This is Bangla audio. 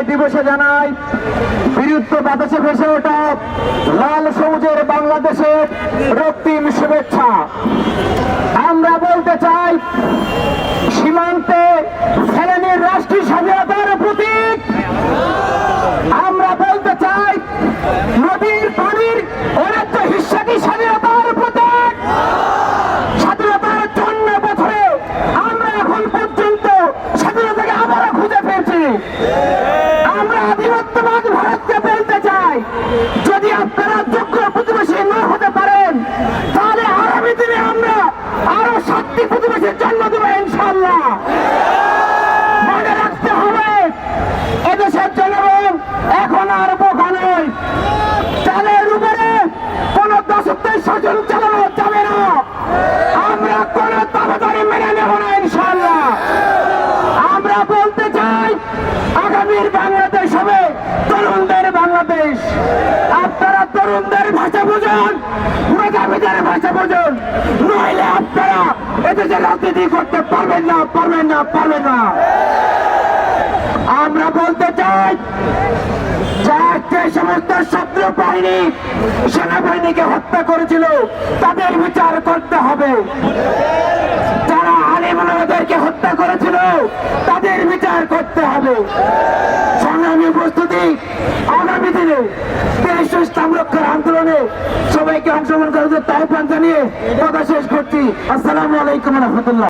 বিজয় দিবসে জানাই বিরুদ্ধ বাতাসে ভেসে ওঠা, লাল সবুজের বাংলাদেশের রক্তিম শুভেচ্ছা। আমরা বলতে চাই, সীমান্তে ফেলেনির রাষ্ট্রীয় স্বাধীনতার প্রতীক। আমরা বলতে চাই, নদীর পানির কোন তাড়াতাড়ি মেনে নেব না ইনশাল্লাহ আমরা বলতে চাই, আগামীর বাংলাদেশ হবে তরুণদের বাংলাদেশ। আপনারা তরুণদের ভাষা বুঝুন, মেধাবীদের ভাষা বুঝুন। নইলে আপনারা এদেশে রাজনীতি করতে পারবেন না পারবেন না পারবেন না। আমরা বলতে চাই যে সমস্ত শত্রু বাহিনী, সেনাবাহিনীকে হত্যা করেছিল করতে হবে। যারা আলিমুলদেরকে হত্যা করেছিল, তাদের বিচার করতে হবে। সংগ্রামী প্রস্তুতি আগামী দিনে দেশ ইসলাম রক্ষার আন্দোলনে সবাইকে অংশগ্রহণ করার তাই জানিয়ে কথা শেষ করছি আসসালামু আলাইকুম রহমতুল্লাহ।